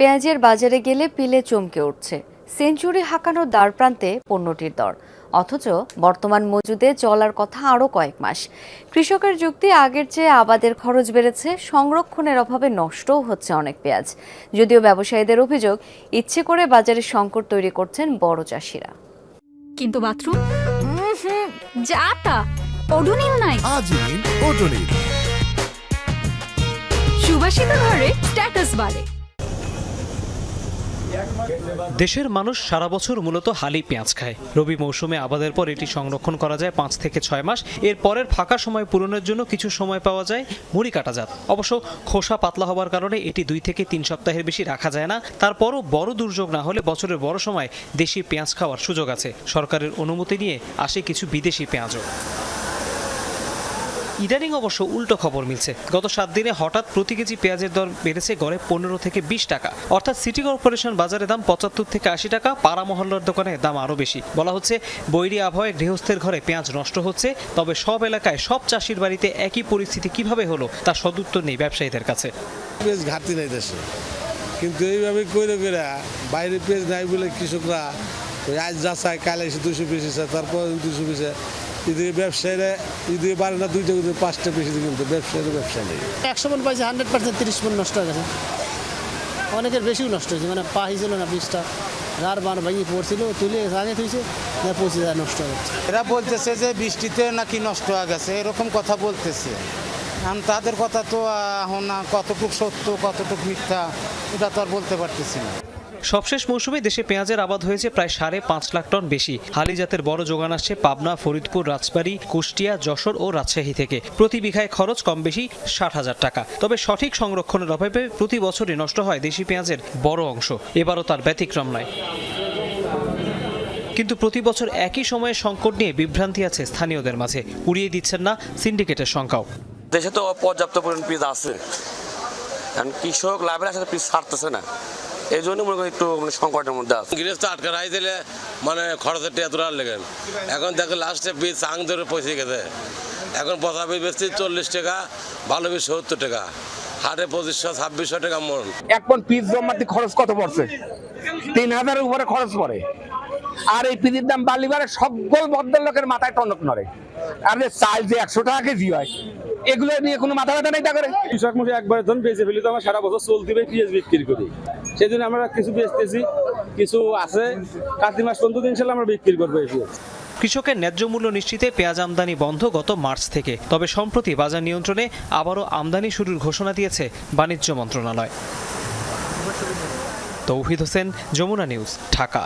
পেঁয়াজের বাজারে গেলে পিলে চমকে উঠছে। সেঞ্চুরি হাঁকানোর দ্বার প্রান্তে পণ্যটির দর। অথচ বর্তমান মজুদে চলার কথা আরও কয়েক মাস। কৃষকের যুক্তি আগের চেয়ে আবাদের খরচ বেড়েছে সংরক্ষণের অভাবে নষ্টও হচ্ছে অনেক পেঁয়াজ। যদিও ব্যবসায়ীদের অভিযোগ ইচ্ছে করে বাজারে সংকট তৈরি করছেন বড় চাষিরা। কিন্তু বাথরুম? যা তা ওডোনিল নাই। আজই ওডোনিল সুবাসিত ঘরে স্ট্যাটাস বাড়ে। দেশের মানুষ সারা বছর মূলত হালি পেঁয়াজ খায়। রবি মৌসুমে আবাদের পর এটি সংরক্ষণ করা যায় পাঁচ থেকে ছয় মাস। এর পরের ফাঁকা সময় পূরণের জন্য কিছু সময় পাওয়া যায় মুড়ি কাটা কাটাজাত অবশ্য খোসা পাতলা হওয়ার কারণে এটি দুই থেকে তিন সপ্তাহের বেশি রাখা যায় না। তারপরও বড় দুর্যোগ না হলে বছরের বড় সময় দেশি পেঁয়াজ খাওয়ার সুযোগ আছে। সরকারের অনুমতি নিয়ে আসে কিছু বিদেশি পেঁয়াজও। ইদানিং অবশ্য উল্টো খবর মিলছে। গত সাত দিনে হঠাৎ প্রতি কেজি পেঁয়াজের দর বেড়েছে গড়ে পনেরো থেকে বিশ টাকা। অর্থাৎ সিটি কর্পোরেশন বাজারে দাম পঁচাত্তর থেকে আশি টাকা, পাড়া মহল্লার দোকানে দাম আরও বেশি। বলা হচ্ছে, বৈরী আবহাওয়ায় গৃহস্থের ঘরে পেঁয়াজ নষ্ট হচ্ছে, তবে সব এলাকায় সব চাষির বাড়িতে একই পরিস্থিতি কীভাবে হলো তা সদুত্তর নেই ব্যবসায়ীদের কাছে। কিন্তু এইভাবে করে বাইরে পেঁয়াজ নাই বলে কৃষকরা আজ যা চায় কাল এসে দুশো পিস এসে তারপর দুশো পিসে এদিকে ব্যবসায়ীরা এদিকে পারে না দুইটা করে পাঁচটা পিস কিন্তু ব্যবসায়ীরা ব্যবসা নেই। একশো মন পাইছে হান্ড্রেড পার্সেন্ট তিরিশ মন নষ্ট হয়ে গেছে। অনেকের বেশিও নষ্ট হয়েছে মানে পা হয়েছিল না বীজটা রার বার ভেঙে পড়ছিল তুলে আগে তুইছে পঁচিশ হাজার নষ্ট হয়ে গেছে। এরা বলতেছে যে বৃষ্টিতে নাকি নষ্ট হয়ে গেছে এরকম কথা বলতেছে। এখন তাদের কথা তো এখন না কতটুক সত্য কতটুক মিথ্যা এটা তো আর বলতে পারতেছি না। সবশেষ মৌসুমে দেশে পেঁয়াজের আবাদ হয়েছে প্রায় সাড়ে পাঁচ লাখ টন বেশি। হালি জাতের বড় যোগান আসছে পাবনা, ফরিদপুর, রাজবাড়ী, কুষ্টিয়া, যশোর ও রাজশাহী থেকে। প্রতি বিঘায় খরচ কম বেশি ষাট হাজার টাকা। তবে সঠিক সংরক্ষণের অভাবে প্রতি বছরই নষ্ট হয় দেশি পেঁয়াজের বড় অংশ। এবারও তার ব্যতিক্রম নয়। কিন্তু প্রতি বছর একই সময়ে সংকট নিয়ে বিভ্রান্তি আছে স্থানীয়দের মাঝে। উড়িয়ে দিচ্ছেন না সিন্ডিকেটের সংখ্যাও। দেশে তো পর্যাপ্ত পরিমাণ পিস আছে। কারণ কৃষক লাভের আসাতে পিস ছাড়তেছে না। এই জন্য মনে করি একটু মানে সংকটের মধ্যে আছে। গৃহস্থ আটকে রাই দিলে মানে খরচের টিয়া লেগেন। এখন দেখো লাস্টে বীজ আং ধরে পৌঁছে গেছে। এখন পচা বীজ বেচছি চল্লিশ টাকা ভালো বীজ সত্তর টাকা। হাটে পঁচিশশো ছাব্বিশশো টাকা মন। এক পন পিস জমাতে খরচ কত পড়ছে? তিন হাজারের উপরে খরচ পড়ে। আর এই পিসের দাম বালিবারে সকল ভদ্রলোকের মাথায় টনক নড়ে। আর যে চাল যে একশো টাকা কেজি হয় এগুলো নিয়ে কোনো মাথা ব্যথা নেই তা করে? কৃষক মুখে একবার ধন বেঁচে ফেলি তো আমার সারা বছর চলতে পেঁয়াজ বিক্রি করি। সেই জন্য আমরা কিছু বেচতেছি, কিছু আছে। কার্তিক মাস পর্যন্ত ইনশাল্লাহ আমরা বিক্রি করব এই কৃষকের ন্যায্য মূল্য নিশ্চিতে পেঁয়াজ আমদানি বন্ধ গত মার্চ থেকে। তবে সম্প্রতি বাজার নিয়ন্ত্রণে আবারও আমদানি শুরুর ঘোষণা দিয়েছে বাণিজ্য মন্ত্রণালয়। তৌহিদ হোসেন, যমুনা নিউজ, ঢাকা।